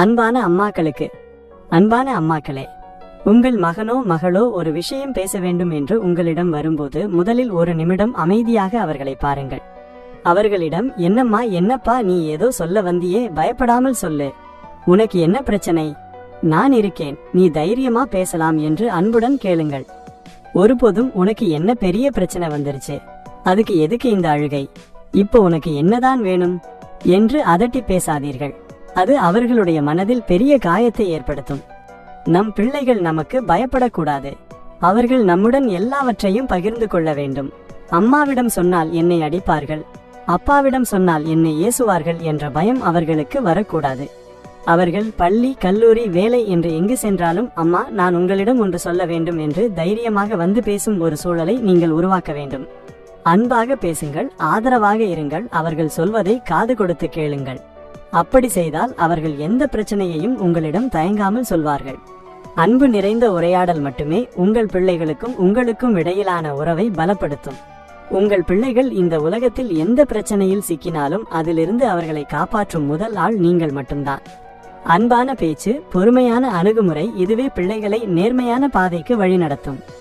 அன்பான அம்மாக்களுக்கு அன்பான அம்மாக்களே உங்கள் மகனோ மகளோ ஒரு விஷயம் பேச வேண்டும் என்று உங்களிடம் வரும்போது முதலில் ஒரு நிமிடம் அமைதியாக அவர்களை பாருங்கள். அவர்களிடம் என்னம்மா என்னப்பா நீ ஏதோ சொல்ல வந்தியே பயப்படாமல் சொல்லு. உனக்கு என்ன பிரச்சனை? நான் இருக்கேன் நீ தைரியமா பேசலாம் என்று அன்புடன் கேளுங்கள். ஒருபோதும் உனக்கு என்ன பெரிய பிரச்சனை வந்துருச்சு? அதுக்கு எதுக்கு இந்த அழுகை? இப்போ உனக்கு என்னதான் வேணும்? என்று அதட்டி பேசாதீர்கள். அது அவர்களுடைய மனதில் பெரிய காயத்தை ஏற்படுத்தும். நம் பிள்ளைகள் நமக்கு பயப்படக்கூடாது. அவர்கள் நம்முடன் எல்லாவற்றையும் பகிர்ந்து கொள்ள வேண்டும். அம்மாவிடம் சொன்னால் என்னை அடிப்பார்கள். அப்பாவிடம் சொன்னால் என்னை ஏசுவார்கள் என்ற பயம் அவர்களுக்கு வரக்கூடாது. அவர்கள் பள்ளி கல்லூரி வேலை என்று எங்கு சென்றாலும் அம்மா நான் உங்களிடம் ஒன்று சொல்ல வேண்டும் என்று தைரியமாக வந்து பேசும் ஒரு சூழலை நீங்கள் உருவாக்க வேண்டும். அன்பாக பேசுங்கள் ஆதரவாக இருங்கள் அவர்கள் சொல்வதை காது கொடுத்து கேளுங்கள். அப்படி செய்தால் அவர்கள் எந்த பிரச்சனையையும் உங்களிடம் தயங்காமல் சொல்வார்கள். அன்பு நிறைந்த உரையாடல் மட்டுமே உங்கள் பிள்ளைகளுக்கும் உங்களுக்கும் இடையிலான உறவை பலப்படுத்தும். உங்கள் பிள்ளைகள் இந்த உலகத்தில் எந்த பிரச்சனையில் சிக்கினாலும் அதிலிருந்து அவர்களை காப்பாற்றும் முதல் ஆள் நீங்கள் மட்டும்தான். அன்பான பேச்சு பொறுமையான அணுகுமுறை இதுவே பிள்ளைகளை நேர்மையான பாதைக்கு வழிநடத்தும்.